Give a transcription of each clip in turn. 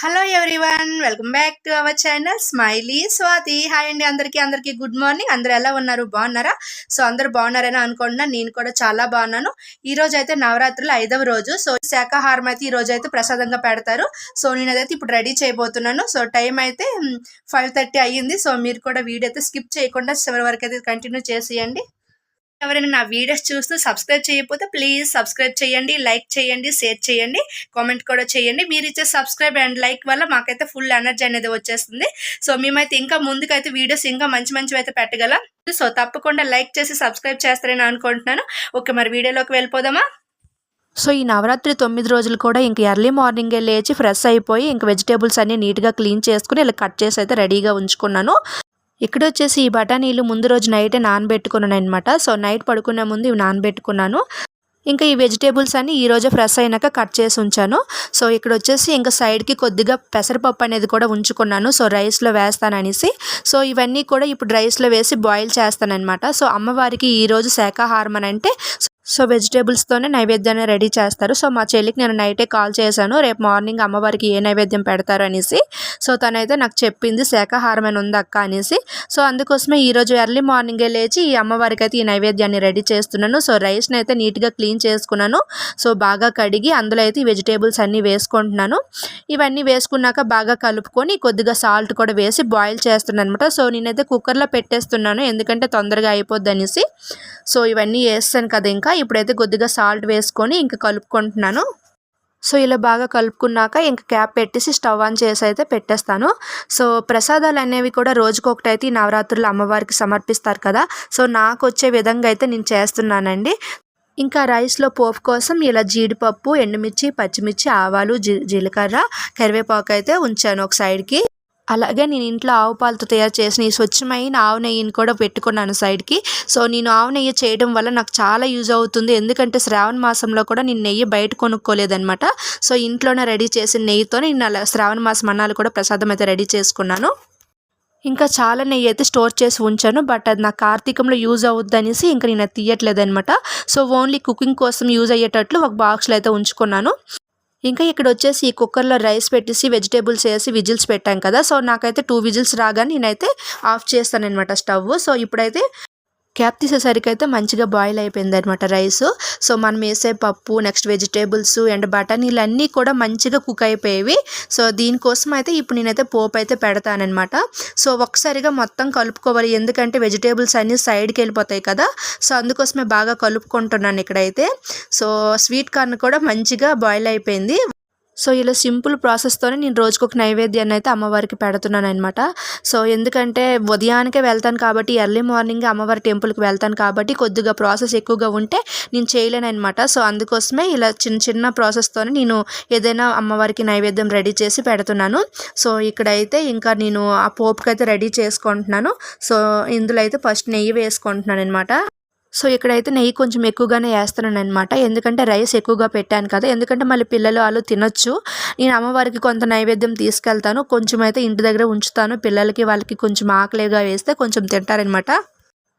Hello everyone welcome back to our channel smiley Swathi hi అండి అందరికీ అందరికీ good morning అందరు ఎలా ఉన్నారు? బాగున్నారా? సో అందరు బాగున్నారని అనుకుంటున్నాను నేను కూడా చాలా బాగున్నాను. ఈ రోజు అయితే నవరాత్రులు ఐదవ రోజు. సో శాకాహారం అయితే ఈ రోజు అయితే ప్రసాదంగా పెడతారు. సో నేను అదైతే ఇప్పుడు రెడీ చేయబోతున్నాను. సో టైం అయితే ఫైవ్ థర్టీ అయ్యింది. సో మీరు కూడా వీడియో అయితే స్కిప్ చేయకుండా చివరి వరకు అయితే కంటిన్యూ చేసేయండి. ఎవరైనా నా వీడియోస్ చూస్తూ సబ్స్క్రైబ్ చేయకపోతే ప్లీజ్ సబ్స్క్రైబ్ చేయండి లైక్ చేయండి షేర్ చేయండి కామెంట్ కూడా చేయండి. మీరు ఇచ్చే సబ్స్క్రైబ్ అండ్ లైక్ వల్ల మాకైతే ఫుల్ ఎనర్జీ అనేది వచ్చేస్తుంది. సో మేమైతే ఇంకా ముందుకైతే వీడియోస్ ఇంకా మంచి మంచివి అయితే పెట్టగలం. సో తప్పకుండా లైక్ చేసి సబ్స్క్రైబ్ చేస్తారని అనుకుంటున్నాను. ఓకే మరి వీడియోలోకి వెళ్ళిపోదామా? సో ఈ నవరాత్రి తొమ్మిది రోజులు కూడా ఇంక ఎర్లీ మార్నింగే లేచి ఫ్రెష్ అయిపోయి ఇంక వెజిటేబుల్స్ అన్ని నీట్గా క్లీన్ చేసుకుని ఇలా కట్ చేసి అయితే రెడీగా ఉంచుకున్నాను. ఇక్కడ వచ్చేసి ఈ బఠానీలు ముందు రోజు నైటే నానబెట్టుకున్నాను అనమాట సో నైట్ పడుకునే ముందు ఇవి నానబెట్టుకున్నాను. ఇంకా ఈ వెజిటేబుల్స్ అన్ని ఈ రోజే ఫ్రెష్ అయినాక కట్ చేసి ఉంచాను. సో ఇక్కడ వచ్చేసి ఇంకా సైడ్కి కొద్దిగా పెసరపప్పు అనేది కూడా ఉంచుకున్నాను. సో రైస్లో వేస్తాననేసి. సో ఇవన్నీ కూడా ఇప్పుడు రైస్లో వేసి బాయిల్ చేస్తానన్నమాట. సో అమ్మవారికి ఈరోజు శాకాహారం అని అంటే సో వెజిటేబుల్స్తోనే నైవేద్యాన్ని రెడీ చేస్తారు. సో మా చెల్లికి నేను నైటే కాల్ చేశాను. రేపు మార్నింగ్ అమ్మవారికి ఏ నైవేద్యం పెడతారు అనేసి. సో తనైతే నాకు చెప్పింది శాఖాహారమైన ఉంది అక్క అనేసి. సో అందుకోసమే ఈరోజు ఎర్లీ మార్నింగే లేచి ఈ అమ్మవారికి అయితే ఈ నైవేద్యాన్ని రెడీ చేస్తున్నాను. సో రైస్ని అయితే నీట్గా క్లీన్ చేసుకున్నాను. సో బాగా కడిగి అందులో అయితే వెజిటేబుల్స్ అన్నీ వేసుకుంటున్నాను. ఇవన్నీ వేసుకున్నాక బాగా కలుపుకొని కొద్దిగా సాల్ట్ కూడా వేసి బాయిల్ చేస్తున్నాను అనమాట సో నేనైతే కుక్కర్లో పెట్టేస్తున్నాను ఎందుకంటే తొందరగా అయిపోద్ది అనేసి. సో ఇవన్నీ వేస్తాను కదా ఇంకా. ఇప్పుడైతే కొద్దిగా సాల్ట్ వేసుకొని ఇంకా కలుపుకుంటున్నాను. సో ఇలా బాగా కలుపుకున్నాక ఇంకా క్యాప్ పెట్టేసి స్టవ్ ఆన్ చేసి అయితే పెట్టేస్తాను. సో ప్రసాదాలు అనేవి కూడా రోజుకొకటైతే ఈ నవరాత్రులు అమ్మవారికి సమర్పిస్తారు కదా. సో నాకు వచ్చే విధంగా అయితే నేను చేస్తున్నానండి. ఇంకా రైస్లో పోపు కోసం ఇలా జీడిపప్పు ఎండుమిర్చి పచ్చిమిర్చి ఆవాలు జీ జీలకర్ర కరివేపాకు అయితే ఉంచాను ఒక సైడ్కి. అలాగే నేను ఇంట్లో ఆవు పాలతో తయారు చేసిన ఈ స్వచ్ఛమైన ఆవు నెయ్యిని కూడా పెట్టుకున్నాను సైడ్కి. సో నేను ఆవు నెయ్యి చేయడం వల్ల నాకు చాలా యూజ్ అవుతుంది. ఎందుకంటే శ్రావణ మాసంలో కూడా నేను నెయ్యి బయట కొనుక్కోలేదనమాట సో ఇంట్లోనే రెడీ చేసిన నెయ్యితో నేను అలా శ్రావణ మాసం అన్నాలు కూడా ప్రసాదం అయితే రెడీ చేసుకున్నాను. ఇంకా చాలా నెయ్యి అయితే స్టోర్ చేసి ఉంచాను. బట్ అది నాకు కార్తీకంలో యూజ్ అవుద్ది అనేసి ఇంకా నేను అది తీయట్లేదు అనమాట సో ఓన్లీ కుకింగ్ కోసం యూజ్ అయ్యేటట్లు ఒక బాక్స్లో అయితే ఉంచుకున్నాను. ఇంకా ఇక్కడ వచ్చేసి ఈ కుక్కర్లో రైస్ పెట్టేసి వెజిటేబుల్స్ వేసి విజిల్స్ పెట్టాం కదా. సో నాకైతే టూ విజిల్స్ రాగానే నేనైతే ఆఫ్ చేస్తాను అనమాట స్టవ్. సో ఇప్పుడైతే క్యాప్ తీసేసరికి అయితే మంచిగా బాయిల్ అయిపోయింది అనమాట రైస్. సో మనం వేసే పప్పు నెక్స్ట్ వెజిటేబుల్స్ అండ్ బఠానీలు అన్నీ కూడా మంచిగా కుక్ అయిపోయేవి. సో దీనికోసం అయితే ఇప్పుడు నేనైతే పోపు అయితే పెడతానమాట సో ఒకసారిగా మొత్తం కలుపుకోవాలి. ఎందుకంటే వెజిటేబుల్స్ అన్నీ సైడ్కి వెళ్ళిపోతాయి కదా. సో అందుకోసమే బాగా కలుపుకుంటున్నాను ఇక్కడైతే. సో స్వీట్ కార్న్ కూడా మంచిగా బాయిల్ అయిపోయింది. సో ఇలా సింపుల్ ప్రాసెస్తోనే నేను రోజుకు ఒక నైవేద్యాన్ని అయితే అమ్మవారికి పెడుతున్నాను అనమాట సో ఎందుకంటే ఉదయానికే వెళ్తాను కాబట్టి ఎర్లీ మార్నింగ్ అమ్మవారి టెంపుల్కి వెళ్తాను కాబట్టి కొద్దిగా ప్రాసెస్ ఎక్కువగా ఉంటే నేను చేయలేను అనమాట సో అందుకోసమే ఇలా చిన్న చిన్న ప్రాసెస్తోనే నేను ఏదైనా అమ్మవారికి నైవేద్యం రెడీ చేసి పెడుతున్నాను. సో ఇక్కడైతే ఇంకా నేను ఆ పోపుకి అయితే రెడీ చేసుకుంటున్నాను. సో ఇందులో అయితే ఫస్ట్ నెయ్యి వేసుకుంటున్నాను అనమాట సో ఇక్కడైతే నెయ్యి కొంచెం ఎక్కువగానే వేస్తున్నాను అనమాట ఎందుకంటే రైస్ ఎక్కువగా పెట్టాను కదా. ఎందుకంటే మళ్ళీ పిల్లలు వాళ్ళు తినొచ్చు. నేను అమ్మవారికి కొంత నైవేద్యం తీసుకెళ్తాను. కొంచెం అయితే ఇంటి దగ్గర ఉంచుతాను. పిల్లలకి వాళ్ళకి కొంచెం ఆకలిగా వేస్తే కొంచెం తింటారనమాట.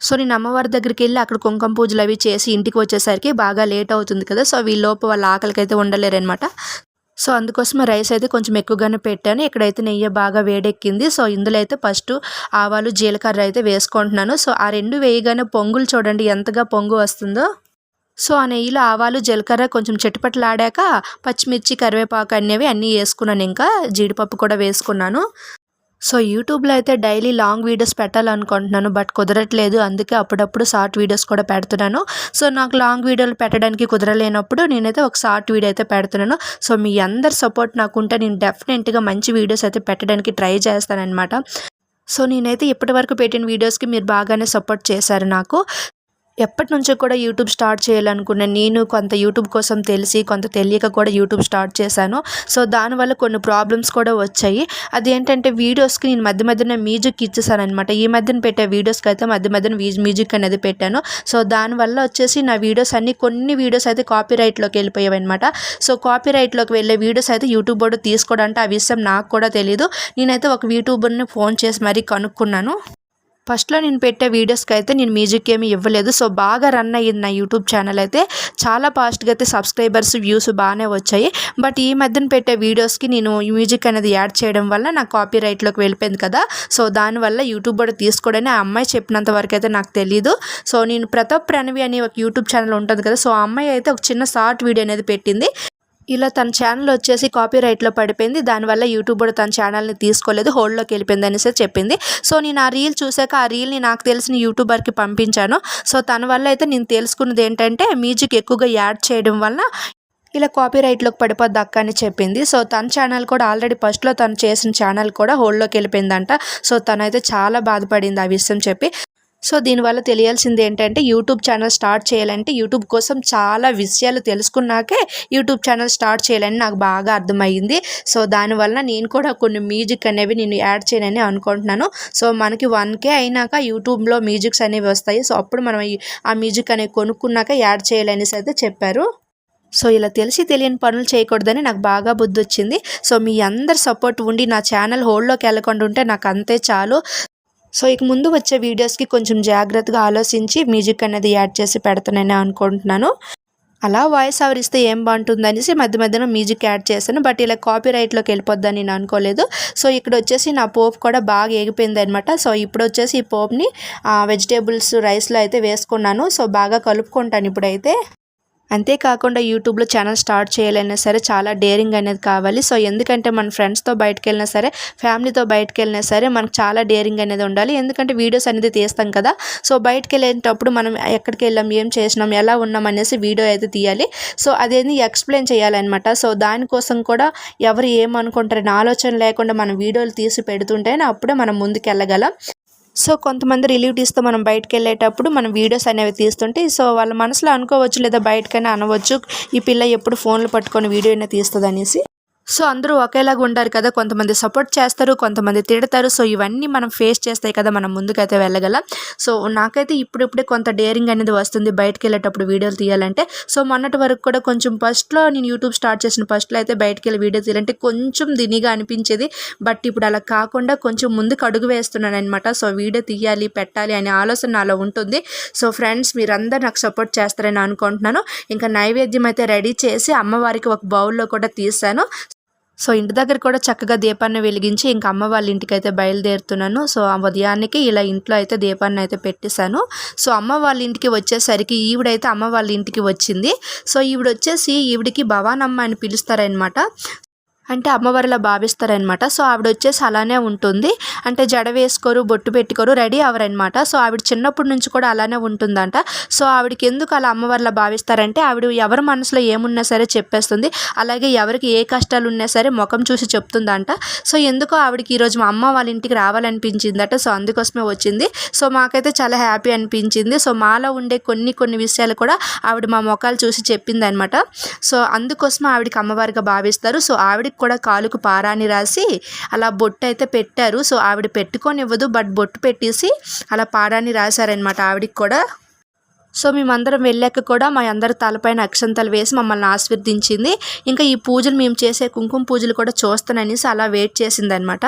సో నేను అమ్మవారి దగ్గరికి వెళ్ళి అక్కడ కుంకుమ పూజలు అవి చేసి ఇంటికి వచ్చేసరికి బాగా లేట్ అవుతుంది కదా. సో వీళ్ళలోపు వాళ్ళ ఆకలికి అయితే ఉండలేరనమాట. సో అందుకోసం రైస్ అయితే కొంచెం ఎక్కువగానే పెట్టాను. ఇక్కడైతే నెయ్యి బాగా వేడెక్కింది. సో ఇందులో అయితే ఫస్ట్ ఆవాలు జీలకర్ర అయితే వేసుకుంటున్నాను. సో ఆ రెండు వేయగానే పొంగులు చూడండి ఎంతగా పొంగు వస్తుందో. సో ఆ నెయ్యిలో ఆవాలు జీలకర్ర కొంచెం చెట్టుపట్లాడాక పచ్చిమిర్చి కరివేపాకు అనేవి అన్నీ వేసుకున్నాను. ఇంకా జీడిపప్పు కూడా వేసుకున్నాను. సో యూట్యూబ్లో అయితే డైలీ లాంగ్ వీడియోస్ పెట్టాలనుకుంటున్నాను బట్ కుదరట్లేదు. అందుకే అప్పుడప్పుడు షార్ట్ వీడియోస్ కూడా పెడుతున్నాను. సో నాకు లాంగ్ వీడియోలు పెట్టడానికి కుదరలేనప్పుడు నేనైతే ఒక షార్ట్ వీడియో అయితే పెడుతున్నాను. సో మీ అందరి సపోర్ట్ నాకు ఉంటే నేను డెఫినెట్గా మంచి వీడియోస్ అయితే పెట్టడానికి ట్రై చేస్తానన్నమాట. సో నేనైతే ఇప్పటివరకు పెట్టిన వీడియోస్కి మీరు బాగానే సపోర్ట్ చేశారు నాకు. ఎప్పటి నుంచో కూడా యూట్యూబ్ స్టార్ట్ చేయాలనుకున్న నేను కొంత యూట్యూబ్ కోసం తెలిసి కొంత తెలియక కూడా యూట్యూబ్ స్టార్ట్ చేశాను. సో దానివల్ల కొన్ని ప్రాబ్లమ్స్ కూడా వచ్చాయి. అదేంటంటే వీడియోస్కి నేను మధ్య మధ్యన మ్యూజిక్ ఇచ్చేసాను అనమాట ఈ మధ్యన పెట్టే వీడియోస్కి అయితే మధ్య మధ్యన మ్యూజిక్ అనేది పెట్టాను. సో దానివల్ల వచ్చేసి నా వీడియోస్ అన్ని కొన్ని వీడియోస్ అయితే కాపీ రైట్లోకి వెళ్ళిపోయాయి అనమాట సో కాపీ రైట్లోకి వెళ్ళే వీడియోస్ అయితే యూట్యూబ్ బోర్డు తీసుకోవడం అంటే ఆ విషయం నాకు కూడా తెలియదు నేనైతే ఒక యూట్యూబర్ని ఫోన్ చేసి మరీ కనుక్కున్నాను. ఫస్ట్లో నేను పెట్టే వీడియోస్కి అయితే నేను మ్యూజిక్ ఏమీ ఇవ్వలేదు. సో బాగా రన్ అయ్యింది నా యూట్యూబ్ ఛానల్ అయితే. చాలా ఫాస్ట్గా అయితే సబ్స్క్రైబర్స్ వ్యూస్ బాగానే వచ్చాయి. బట్ ఈ మధ్యన పెట్టే వీడియోస్కి నేను మ్యూజిక్ అనేది యాడ్ చేయడం వల్ల నా కాపీ రైట్లోకి వెళ్ళిపోయింది కదా. సో దానివల్ల యూట్యూబ్ కూడా తీసుకోడని ఆ అమ్మాయి చెప్పినంత వరకు అయితే నాకు తెలియదు సో నేను ప్రతాప్ ప్రణవి అని ఒక యూట్యూబ్ ఛానల్ ఉంటుంది కదా. సో ఆ అమ్మాయి అయితే ఒక చిన్న షార్ట్ వీడియో అనేది పెట్టింది. ఇలా తన ఛానల్ వచ్చేసి కాపీ రైట్లో పడిపోయింది. దానివల్ల యూట్యూబ్ కూడా తన ఛానల్ని తీసుకోలేదు. హోల్డ్లోకి వెళ్ళిపోయింది అనేసి చెప్పింది. సో నేను ఆ రీల్ చూసాక ఆ రీల్ని నాకు తెలిసిన యూట్యూబర్కి పంపించాను. సో తన వల్ల అయితే నేను తెలుసుకున్నది ఏంటంటే మ్యూజిక్ ఎక్కువగా యాడ్ చేయడం వల్ల ఇలా కాపీ రైట్లోకి పడిపోద్ది అక్క అని చెప్పింది. సో తన ఛానల్ కూడా ఆల్రెడీ ఫస్ట్లో తను చేసిన ఛానల్ కూడా హోల్డ్లోకి వెళ్ళిపోయిందంట. సో తనైతే చాలా బాధపడింది ఆ విషయం చెప్పి. సో దీనివల్ల తెలియాల్సింది ఏంటంటే యూట్యూబ్ ఛానల్ స్టార్ట్ చేయాలంటే యూట్యూబ్ కోసం చాలా విషయాలు తెలుసుకున్నాకే యూట్యూబ్ ఛానల్ స్టార్ట్ చేయాలని నాకు బాగా అర్థమైంది సో దానివల్ల నేను కూడా కొన్ని మ్యూజిక్ అనేవి నేను యాడ్ చేయనని అనుకుంటున్నాను. సో మనకి వన్ కే అయినాక యూట్యూబ్లో మ్యూజిక్స్ అనేవి వస్తాయి. సో అప్పుడు మనం ఆ మ్యూజిక్ అనేవి కొనుక్కున్నాక యాడ్ చేయాలనేసి అయితే చెప్పారు. సో ఇలా తెలిసి తెలియని పనులు చేయకూడదని నాకు బాగా బుద్ధి వచ్చింది సో మీ అందరి సపోర్ట్ ఉండి నా ఛానల్ హోల్డ్లోకి వెళ్ళకుండా ఉంటే నాకు అంతే చాలు. సో ఇక ముందు వచ్చే వీడియోస్కి కొంచెం జాగ్రత్తగా ఆలోచించి మ్యూజిక్ అనేది యాడ్ చేసి పెడతానని అనుకుంటున్నాను. అలా వాయిస్ ఓవర్ ఇస్తే ఏం బాగుంటుంది అనేసి మధ్య మధ్యలో మ్యూజిక్ యాడ్ చేశాను. బట్ ఇలా కాపీ రైట్లోకి వెళ్ళిపోద్దని నేను అనుకోలేదు. సో ఇక్కడ వచ్చేసి నా పోపు కూడా బాగా ఎగిపోయింది అనమాట సో ఇప్పుడు వచ్చేసి ఈ పోపుని వెజిటేబుల్స్ రైస్లో అయితే వేసుకున్నాను. సో బాగా కలుపుకుంటాను ఇప్పుడైతే. అంతేకాకుండా యూట్యూబ్లో ఛానల్ స్టార్ట్ చేయాలన్నా సరే చాలా డేరింగ్ అనేది కావాలి. సో ఎందుకంటే మన ఫ్రెండ్స్తో బయటకు వెళ్ళినా సరే ఫ్యామిలీతో బయటకు వెళ్ళినా సరే మనకు చాలా డేరింగ్ అనేది ఉండాలి. ఎందుకంటే వీడియోస్ అనేది తీస్తాం కదా. సో బయటకు వెళ్ళేటప్పుడు మనం ఎక్కడికి వెళ్ళాం ఏం చేసినాం ఎలా ఉన్నాం అనేసి వీడియో అయితే తీయాలి. సో అదేది ఎక్స్ప్లెయిన్ చేయాలన్నమాట. సో దానికోసం కూడా ఎవరు ఏమనుకుంటారు ఆలోచన లేకుండా మనం వీడియోలు తీసి పెడుతుంటేనే అప్పుడే మనం ముందుకు వెళ్ళగలం సో కొంతమంది రిలేటివ్స్తో మనం బయటకు వెళ్ళేటప్పుడు మనం వీడియోస్ అనేవి తీస్తుంటే సో వాళ్ళ మనసులో అనుకోవచ్చు లేదా బయటకైనా అనవచ్చు ఈ పిల్ల ఎప్పుడు ఫోన్లు పట్టుకొని వీడియో అయినా తీస్తుంది అనేసి సో అందరూ ఒకేలాగా ఉంటారు కదా. కొంతమంది సపోర్ట్ చేస్తారు కొంతమంది తిడతారు. సో ఇవన్నీ మనం ఫేస్ చేస్తాయి కదా. మనం ముందుకైతే వెళ్ళగలం. సో నాకైతే ఇప్పుడిప్పుడే కొంత డేరింగ్ అనేది వస్తుంది. బయటకు వెళ్ళేటప్పుడు వీడియోలు తీయాలంటే. సో మొన్నటి వరకు కూడా కొంచెం ఫస్ట్లో నేను యూట్యూబ్ స్టార్ట్ చేసిన ఫస్ట్లో అయితే బయటకు వెళ్ళి వీడియో తీయాలంటే కొంచెం దినిగా అనిపించేది. బట్ ఇప్పుడు అలా కాకుండా కొంచెం ముందుకు అడుగు వేస్తున్నాను అనమాట సో వీడియో తీయాలి పెట్టాలి అనే ఆలోచన నాలో ఉంటుంది. సో ఫ్రెండ్స్ మీరందరూ నాకు సపోర్ట్ చేస్తారని అనుకుంటున్నాను. ఇంకా నైవేద్యం అయితే రెడీ చేసి అమ్మవారికి ఒక బౌల్లో కూడా తీసాను. సో ఇంటి దగ్గర కూడా చక్కగా దీపాన్ని వెలిగించి ఇంకా అమ్మ వాళ్ళ ఇంటికి అయితే బయలుదేరుతున్నాను. సో ఆ ఉదయానికి ఇలా ఇంట్లో అయితే దీపాన్ని అయితే పెట్టేశాను. సో అమ్మ వాళ్ళ ఇంటికి వచ్చేసరికి ఈవిడైతే అమ్మ వాళ్ళ ఇంటికి వచ్చింది. సో ఈవిడ వచ్చేసి ఈవిడికి భవానమ్మ అని పిలుస్తారనమాట అంటే అమ్మవారిలా భావిస్తారనమాట సో ఆవిడ వచ్చేసి అలానే ఉంటుంది. అంటే జడ వేసుకోరు బొట్టు పెట్టుకోరు రెడీ అవరనమాట సో ఆవిడ చిన్నప్పటి నుంచి కూడా అలానే ఉంటుందంట. సో ఆవిడకి ఎందుకు అలా అమ్మవారిలా భావిస్తారంటే ఆవిడ ఎవరి మనసులో ఏమున్నా సరే చెప్పేస్తుంది. అలాగే ఎవరికి ఏ కష్టాలు ఉన్నా సరే ముఖం చూసి చెప్తుందంట. సో ఎందుకో ఆవిడకి ఈరోజు మా అమ్మ వాళ్ళ ఇంటికి రావాలనిపించిందట. సో అందుకోసమే వచ్చింది. సో మాకైతే చాలా హ్యాపీ అనిపించింది. సో మాలో ఉండే కొన్ని కొన్ని విషయాలు కూడా ఆవిడ మా ముఖాలు చూసి చెప్పింది అనమాట సో అందుకోసం ఆవిడకి అమ్మవారిగా భావిస్తారు. సో ఆవిడకి కూడా కాలుకు పారాని రాసి అలా బొట్టు అయితే పెట్టారు. సో ఆవిడ పెట్టుకోనివ్వదు. బట్ బొట్టు పెట్టేసి అలా పారాని రాశారనమాట ఆవిడకి కూడా. సో మేమందరం వెళ్ళాక కూడా మా అందరి తలపైన అక్షంతలు వేసి మమ్మల్ని ఆశీర్వదించింది. ఇంకా ఈ పూజలు మేము చేసే కుంకుమ పూజలు కూడా చూస్తాననేసి అలా వెయిట్ చేసిందనమాట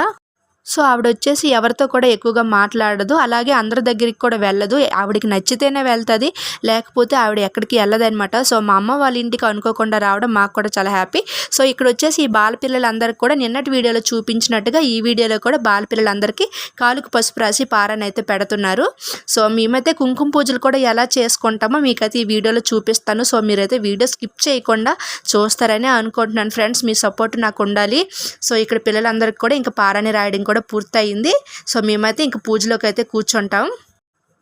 సో ఆవిడ వచ్చేసి ఎవరితో కూడా ఎక్కువగా మాట్లాడదు. అలాగే అందరి దగ్గరికి కూడా వెళ్ళదు. ఆవిడకి నచ్చితేనే వెళ్తుంది. లేకపోతే ఆవిడ ఎక్కడికి వెళ్ళదనమాట. సో మా అమ్మ వాళ్ళ ఇంటికి అనుకోకుండా రావడం మాకు కూడా చాలా హ్యాపీ. సో ఇక్కడ వచ్చేసి ఈ బాలపిల్లలందరికీ కూడా నిన్నటి వీడియోలో చూపించినట్టుగా ఈ వీడియోలో కూడా బాలపిల్లలందరికీ కాలుకు పసుపు రాసి పారాన్ని అయితే పెడుతున్నారు. సో మేమైతే కుంకుమ పూజలు కూడా ఎలా చేసుకుంటామో మీకైతే ఈ వీడియోలో చూపిస్తాను. సో మీరైతే వీడియో స్కిప్ చేయకుండా చూస్తారని అనుకుంటున్నాను. ఫ్రెండ్స్ మీ సపోర్ట్ నాకు ఉండాలి. సో ఇక్కడ పిల్లలందరికీ కూడా ఇంకా పారాన్ని రాయడం కూడా పూర్తయింది. సో మేమైతే ఇంక పూజలోకి అయితే కూర్చుంటాం.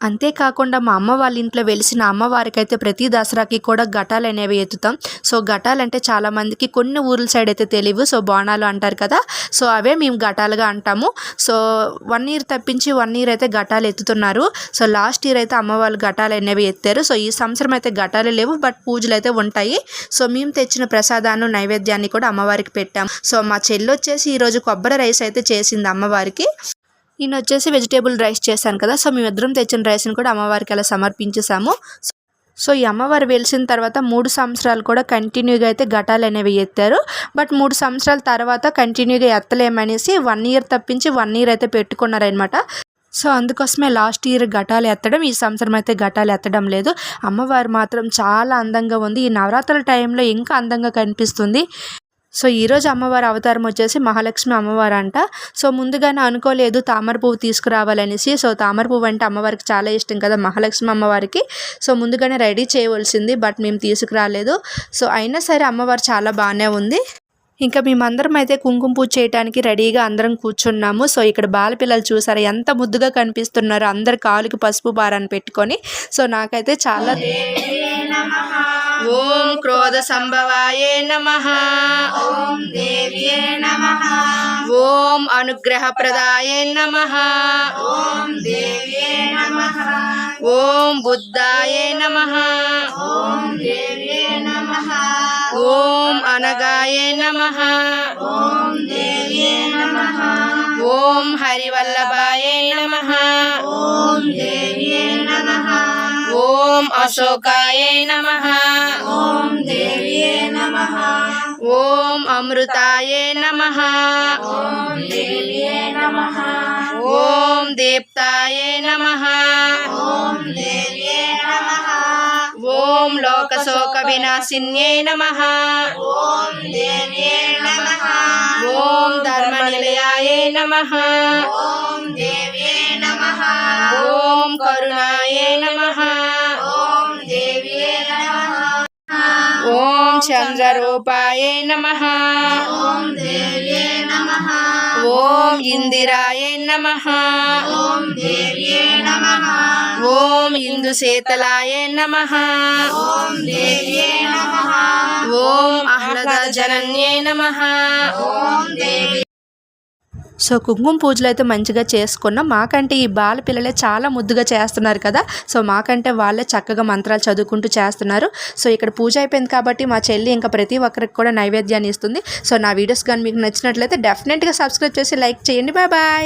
అంతేకాకుండా మా అమ్మ వాళ్ళ ఇంట్లో వెలిసిన అమ్మవారికైతే ప్రతి దసరాకి కూడా ఘటాలు అనేవి ఎత్తుతాం. సో ఘటాలు అంటే చాలామందికి కొన్ని ఊర్ల సైడ్ అయితే తెలియవు. సో బోనాలు అంటారు కదా. సో అవే మేము ఘటాలుగా అంటాము. సో వన్ ఇయర్ తప్పించి వన్ ఇయర్ అయితే ఘటాలు ఎత్తుతున్నారు. సో లాస్ట్ ఇయర్ అయితే అమ్మ వాళ్ళు ఘటాలు అనేవి ఎత్తారు. సో ఈ సంవత్సరం అయితే ఘటాలు లేవు బట్ పూజలు అయితే ఉంటాయి. సో మేము తెచ్చిన ప్రసాదాన్ని నైవేద్యాన్ని కూడా అమ్మవారికి పెట్టాం సో మా చెల్లి వచ్చేసి ఈరోజు కొబ్బరి రైస్ అయితే చేసింది అమ్మవారికి. నేను వచ్చేసి వెజిటేబుల్ రైస్ చేశాను కదా సో మేమిద్దరం తెచ్చిన రైస్ని కూడా అమ్మవారికి అలా సమర్పించేసాము సో ఈ అమ్మవారు వెలిసిన తర్వాత మూడు సంవత్సరాలు కూడా కంటిన్యూగా అయితే ఘటాలు అనేవి ఎత్తారు. బట్ మూడు సంవత్సరాల తర్వాత కంటిన్యూగా ఎత్తలేమనేసి వన్ ఇయర్ తప్పించి వన్ ఇయర్ అయితే పెట్టుకున్నారనమాట సో అందుకోసమే లాస్ట్ ఇయర్ ఘటాలు ఎత్తడం ఈ సంవత్సరం అయితే ఘటాలు ఎత్తడం లేదు. అమ్మవారు మాత్రం చాలా అందంగా ఉంది. ఈ నవరాత్రుల టైంలో ఇంకా అందంగా కనిపిస్తుంది. సో ఈరోజు అమ్మవారి అవతారం వచ్చేసి మహాలక్ష్మి అమ్మవారు అంట. సో ముందుగానే అనుకోలేదు తామర పువ్వు తీసుకురావాలనేసి. సో తామర పువ్వు అంటే అమ్మవారికి చాలా ఇష్టం కదా మహాలక్ష్మి అమ్మవారికి. సో ముందుగానే రెడీ చేయవలసింది బట్ మేము తీసుకురాలేదు. సో అయినా సరే అమ్మవారు చాలా బాగానే ఉంది. ఇంకా మేమందరం అయితే కుంకుమ పూజ చేయడానికి రెడీగా అందరం కూర్చున్నాము. సో ఇక్కడ బాలపిల్లలు చూసారా ఎంత ముద్దుగా కనిపిస్తున్నారు. అందరు కాలుకి పసుపు బారాన్ని పెట్టుకొని. సో నాకైతే చాలా ఓం క్రోధ సంభవాయే నమ ఓం అనుగ్రహ ప్రదాయే నమ ఓం బుద్ధాయే నమ ఓం అనగాయే నమ ఓం హరివల్లభాయే నమ ఓం దేవ్యే నమ ఓం అశోకాయ నమ ఓం దేవ్యే నమ ఓం అమృతాయ నమ ఓం దేవ్యే నమ ఓం దీప్తాయ నమ ఓం దేవ్యే నమ ఓం లోకశోక వినాశిన్యే నమ ఓం దేవ్యే నమ ఓం ధర్మనిలయాయ నమ ఓం దేవ్యే ఓం కరుణాయ నమ। ఓం దేవ్యే నమ। ఓం చంద్రరూపాయ నమ। ఓం దేవ్యే నమ। ఓం ఇందిరాయ నమ। ఓం దేవ్యే నమ। ఓం ఇందుశీతలాయ నమ। ఓం దేవ్యే నమ। ఓం ఆహ్లాద జనన్యే నమ। ఓం దేవి సో కుంకుమ పూజలు అయితే మంచిగా చేసుకున్నాం. మాకంటే ఈ బాల పిల్లలే చాలా ముద్దుగా చేస్తున్నారు కదా. సో మాకంటే వాళ్ళే చక్కగా మంత్రాలు చదువుకుంటూ చేస్తున్నారు. సో ఇక్కడ పూజ అయిపోయింది కాబట్టి మా చెల్లి ఇంకా ప్రతి ఒక్కరికి కూడా నైవేద్యాన్ని ఇస్తుంది. సో నా వీడియోస్ కానీ మీకు నచ్చినట్లయితే డెఫినెట్గా సబ్స్క్రైబ్ చేసి లైక్ చేయండి. Bye bye